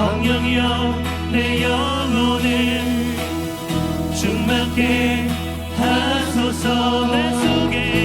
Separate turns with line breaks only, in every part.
성령이여 내 영혼을 충만케 하소서. 내 속에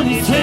on his.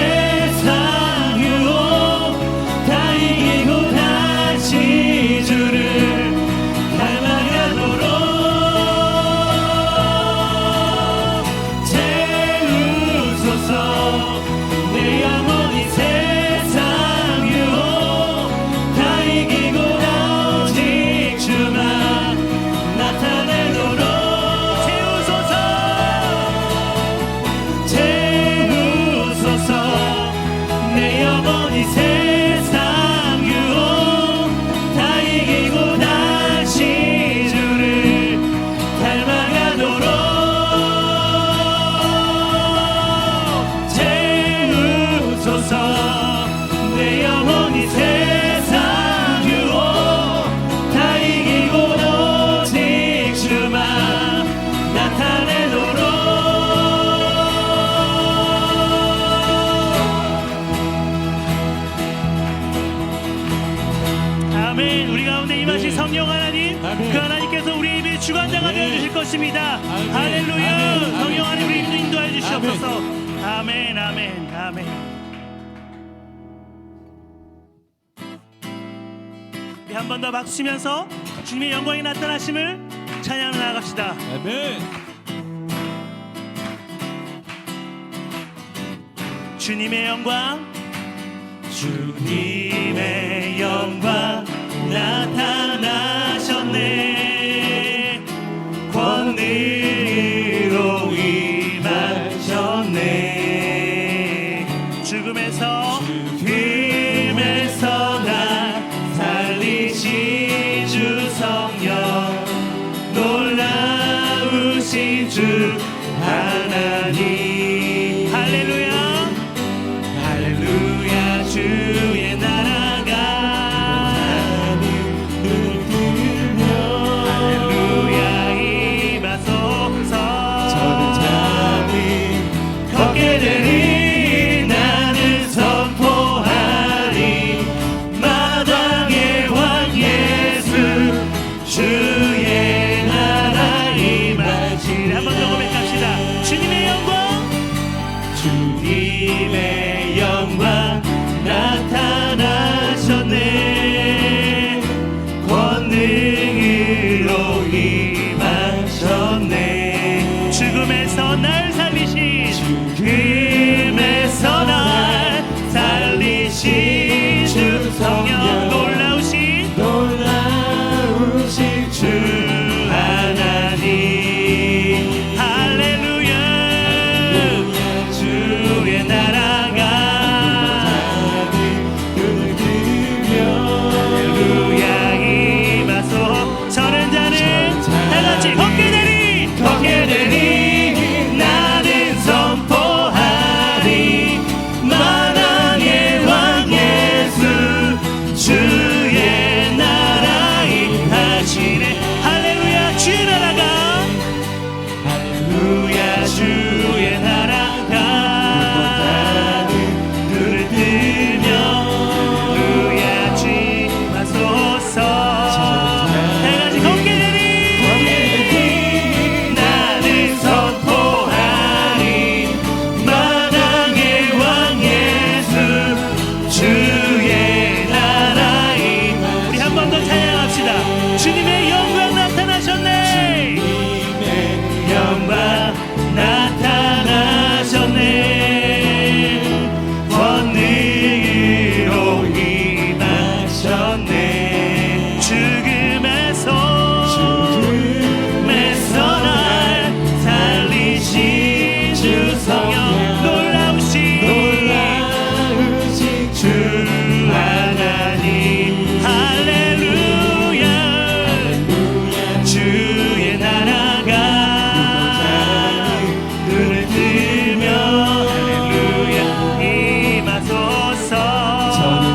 것입니다.
아멘,
할렐루야. 성령 안에 우리 인도해 주시옵소서. 아멘, 아멘, 아멘. 우리 네, 한번 더 박수 치면서 주님의 영광이 나타나심을 찬양 나갑시다.
아멘.
주님의 영광 주님의 영광 나타나셨네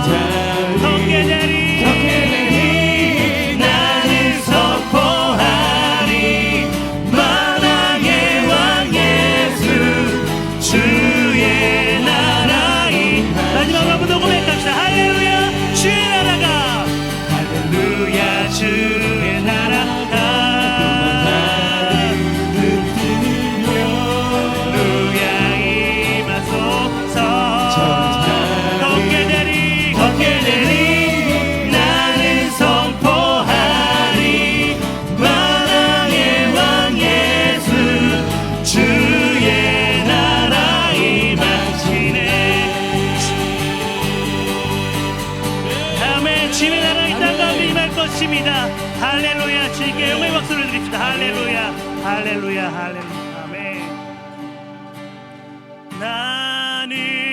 자리 덮개 자리 나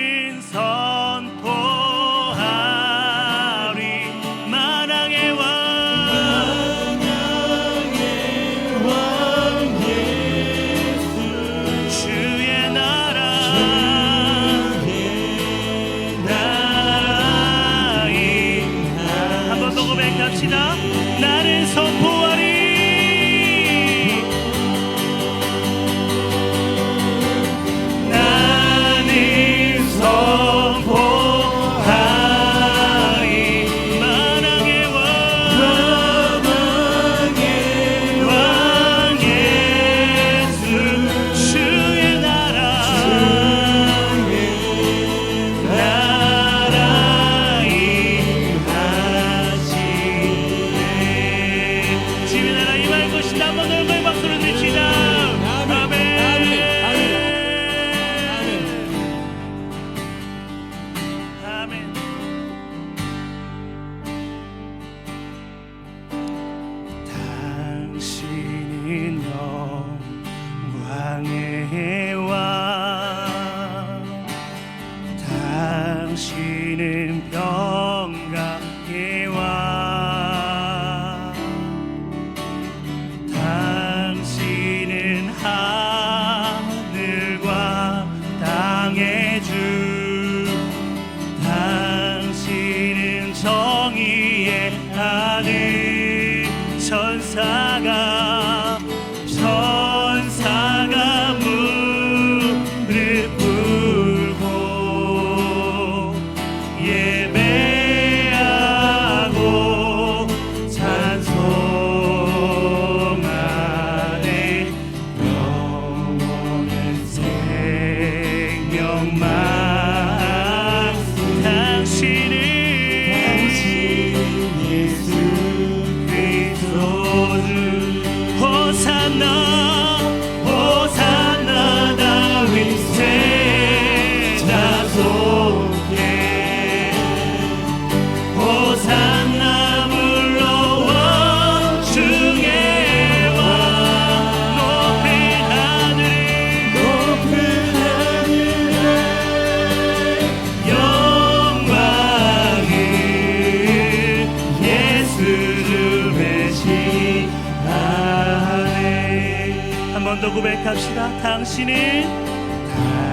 당신은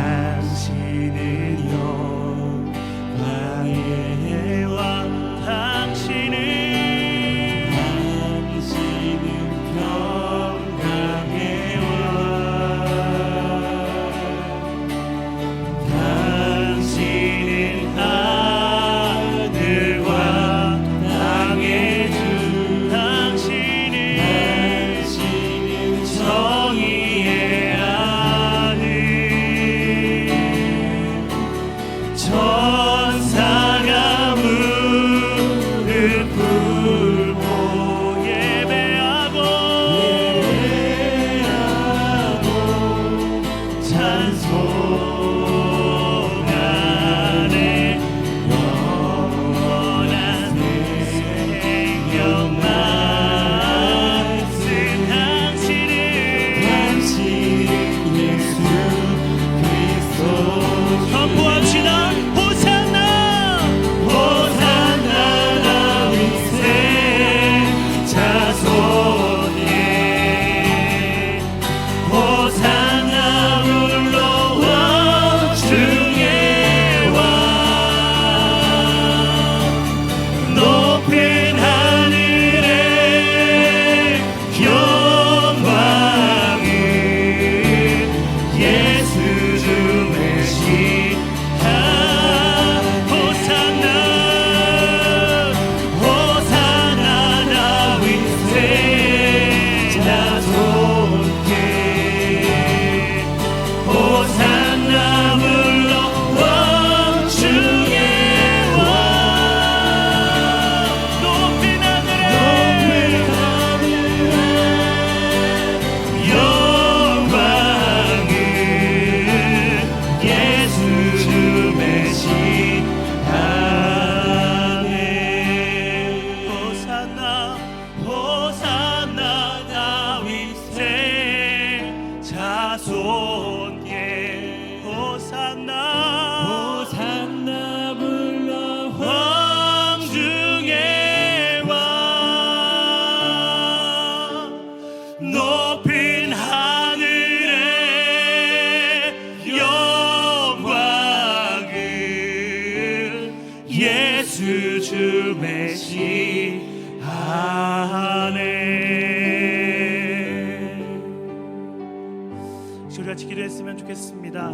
우리 같이 기도했으면 좋겠습니다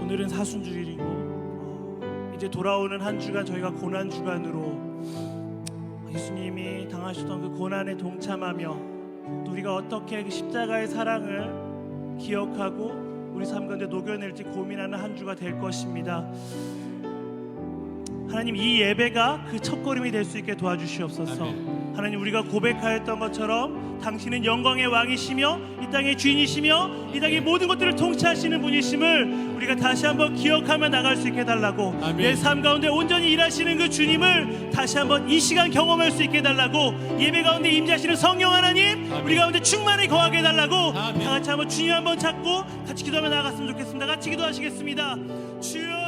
오늘은 사순주일이고 어, 이제 돌아오는 한 주간 저희가 고난 주간으로 예수님이 당하셨던 그 고난에 동참하며 또 우리가 어떻게 그 십자가의 사랑을 기억하고 우리 삶 가운데 녹여낼지 고민하는 한 주가 될 것입니다. 하나님 이 예배가 그 첫걸음이 될 수 있게 도와주시옵소서. 하나님 우리가 고백하였던 것처럼 당신은 영광의 왕이시며 이 땅의 주인이시며 이 땅의 모든 것들을 통치하시는 분이심을 우리가 다시 한번 기억하며 나갈 수 있게 달라고
아멘.
내삶 가운데 온전히 일하시는 그 주님을 다시 한번 이 시간 경험할 수 있게 달라고 예배 가운데 임재하시는 성령 하나님
아멘.
우리 가운데 충만히 거하게 해달라고
아멘.
다 같이 한번 주님 한번 찾고 같이 기도하며 나아갔으면 좋겠습니다 같이 기도하시겠습니다 주여